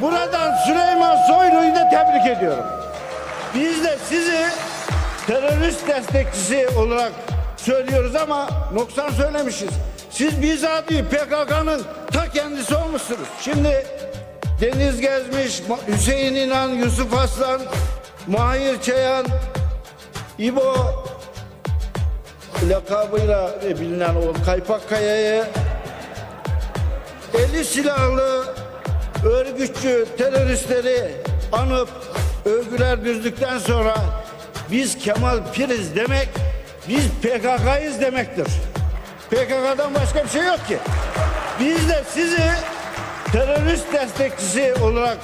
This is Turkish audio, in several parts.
Buradan Süleyman Soylu'yu da tebrik ediyorum. Biz de sizi terörist destekçisi olarak söylüyoruz ama noksan söylemişiz. Siz bizatihi PKK'nın ta kendisi olmuşsunuz. Şimdi Deniz Gezmiş, Hüseyin İnan, Yusuf Aslan, Mahir Çayan, İbo lakabıyla bilinen o Kaypak Kaya'yı eli silahlı örgütçü teröristleri anıp övgüler düzdükten sonra biz Kemal Piriz demek biz PKK'yız demektir. PKK'dan başka bir şey yok ki. Biz de sizi terörist destekçisi olarak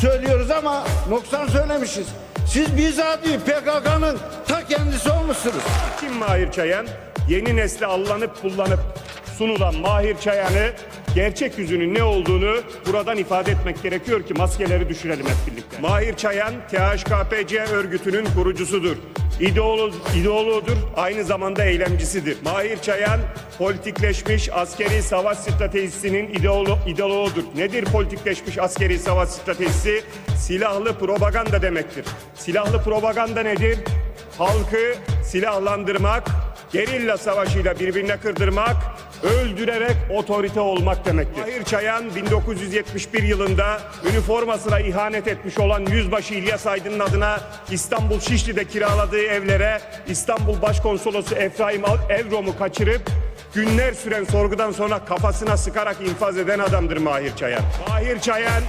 söylüyoruz ama noksan söylemişiz. Siz bizatihi PKK'nın ta kendisi olmuşsunuz. Kim Mahir Çayan? Yeni nesle allanıp kullanıp sunulan Mahir Çayan'ı gerçek yüzünün ne olduğunu buradan ifade etmek gerekiyor ki maskeleri düşürelim hep birlikte. Mahir Çayan THKPC örgütünün kurucusudur. İdeolo, ideoloğudur, aynı zamanda eylemcisidir. Mahir Çayan politikleşmiş askeri savaş stratejisinin ideolo, ideoloğudur. Nedir politikleşmiş askeri savaş stratejisi? Silahlı propaganda demektir. Silahlı propaganda nedir? halkı silahlandırmak, gerilla savaşıyla birbirine kırdırmak, öldürerek otorite olmak demektir. Mahir Çayan 1971 yılında üniformasına ihanet etmiş olan Yüzbaşı İlyas Aydın'ın adına İstanbul Şişli'de kiraladığı evlere İstanbul Başkonsolosu Efraim Evrom'u kaçırıp günler süren sorgudan sonra kafasına sıkarak infaz eden adamdır Mahir Çayan. Mahir Çayan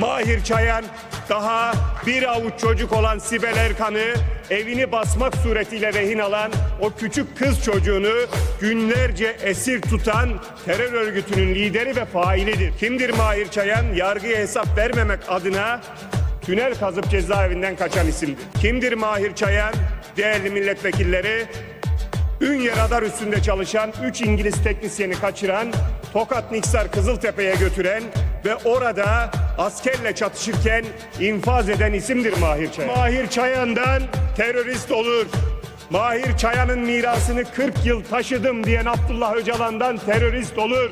Mahir Çayan daha bir avuç çocuk olan Sibel Erkan'ı evini basmak suretiyle rehin alan o küçük kız çocuğunu günlerce esir tutan terör örgütünün lideri ve failidir. Kimdir Mahir Çayan? Yargıya hesap vermemek adına tünel kazıp cezaevinden kaçan isimdir. Kimdir Mahir Çayan? Değerli milletvekilleri, Ünye radar üstünde çalışan 3 İngiliz teknisyeni kaçıran, Tokat Niksar Kızıltepe'ye götüren ve orada askerle çatışırken infaz eden isimdir Mahir Çayan. Mahir Çayan'dan terörist olur. Mahir Çayan'ın mirasını 40 yıl taşıdım diyen Abdullah Öcalan'dan terörist olur.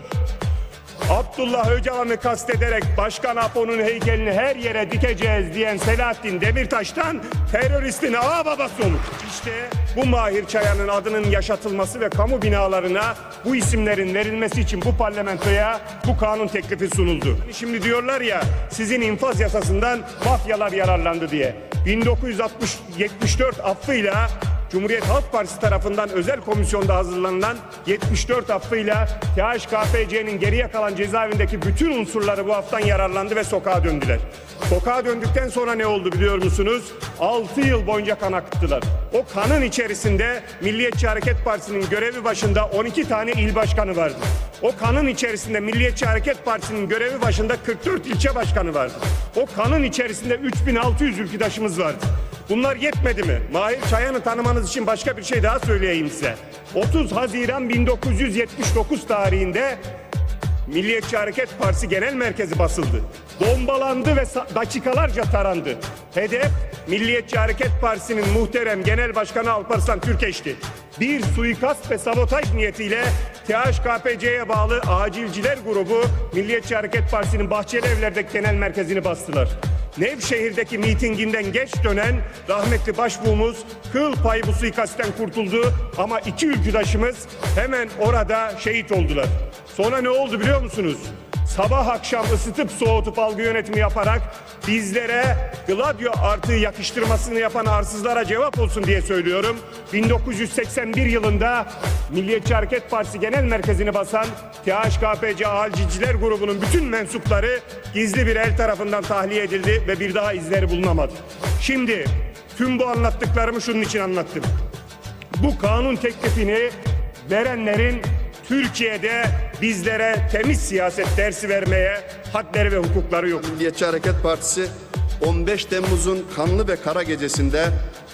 Abdullah Öcalan'ı kastederek Başkan Apo'nun heykelini her yere dikeceğiz diyen Selahattin Demirtaş'tan teröristin ağa babası olur. İşte bu Mahir Çayan'ın adının yaşatılması ve kamu binalarına bu isimlerin verilmesi için bu parlamentoya bu kanun teklifi sunuldu. Şimdi diyorlar ya sizin infaz yasasından mafyalar yararlandı diye. 1974 affıyla Cumhuriyet Halk Partisi tarafından özel komisyonda hazırlanılan 74 affıyla THKPC'nin geriye kalan cezaevindeki bütün unsurları bu haftan yararlandı ve sokağa döndüler. Sokağa döndükten sonra ne oldu biliyor musunuz? 6 yıl boyunca kan akıttılar. O kanın içerisinde Milliyetçi Hareket Partisi'nin görevi başında 12 tane il başkanı vardı. O kanın içerisinde Milliyetçi Hareket Partisi'nin görevi başında 44 ilçe başkanı vardı. O kanın içerisinde 3600 ülküdaşımız vardı. Bunlar yetmedi mi? Mahir Çayan'ı tanımanız için başka bir şey daha söyleyeyim size. 30 Haziran 1979 tarihinde Milliyetçi Hareket Partisi Genel Merkezi basıldı. Bombalandı ve dakikalarca tarandı. Hedef Milliyetçi Hareket Partisi'nin muhterem Genel Başkanı Alparslan Türkeş'ti. Bir suikast ve sabotaj niyetiyle THKPC'ye bağlı Acilciler Grubu Milliyetçi Hareket Partisi'nin Bahçeli Evler'deki genel merkezini bastılar. Nevşehir'deki mitinginden geç dönen rahmetli başbuğumuz kıl payı bu suikastten kurtuldu ama iki ülküdaşımız hemen orada şehit oldular. Sonra ne oldu biliyor musunuz? Sabah akşam ısıtıp soğutup algı yönetimi yaparak bizlere Gladio artığı yakıştırmasını yapan arsızlara cevap olsun diye söylüyorum. 1981 yılında Milliyetçi Hareket Partisi Genel Merkezi'ni basan THKPC Halciciler grubunun bütün mensupları gizli bir el tarafından tahliye edildi ve bir daha izleri bulunamadı. Şimdi tüm bu anlattıklarımı şunun için anlattım. Bu kanun teklifini verenlerin Türkiye'de bizlere temiz siyaset dersi vermeye hadleri ve hukukları yok. Milliyetçi Hareket Partisi 15 Temmuz'un kanlı ve kara gecesinde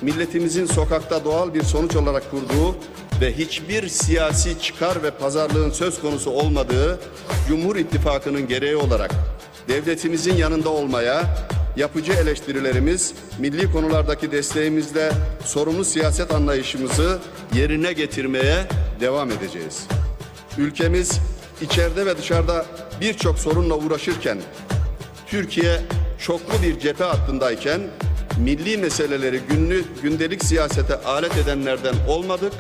milletimizin sokakta doğal bir sonuç olarak kurduğu ve hiçbir siyasi çıkar ve pazarlığın söz konusu olmadığı Cumhur İttifakı'nın gereği olarak devletimizin yanında olmaya, yapıcı eleştirilerimiz, milli konulardaki desteğimizle sorumlu siyaset anlayışımızı yerine getirmeye devam edeceğiz. Ülkemiz içeride ve dışarıda birçok sorunla uğraşırken Türkiye çoklu bir cephe hattındayken milli meseleleri günlük gündelik siyasete alet edenlerden olmadık,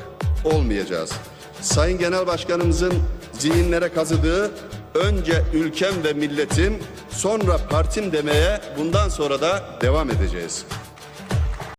olmayacağız. Sayın Genel Başkanımızın zihinlere kazıdığı önce ülkem ve milletim sonra partim demeye bundan sonra da devam edeceğiz.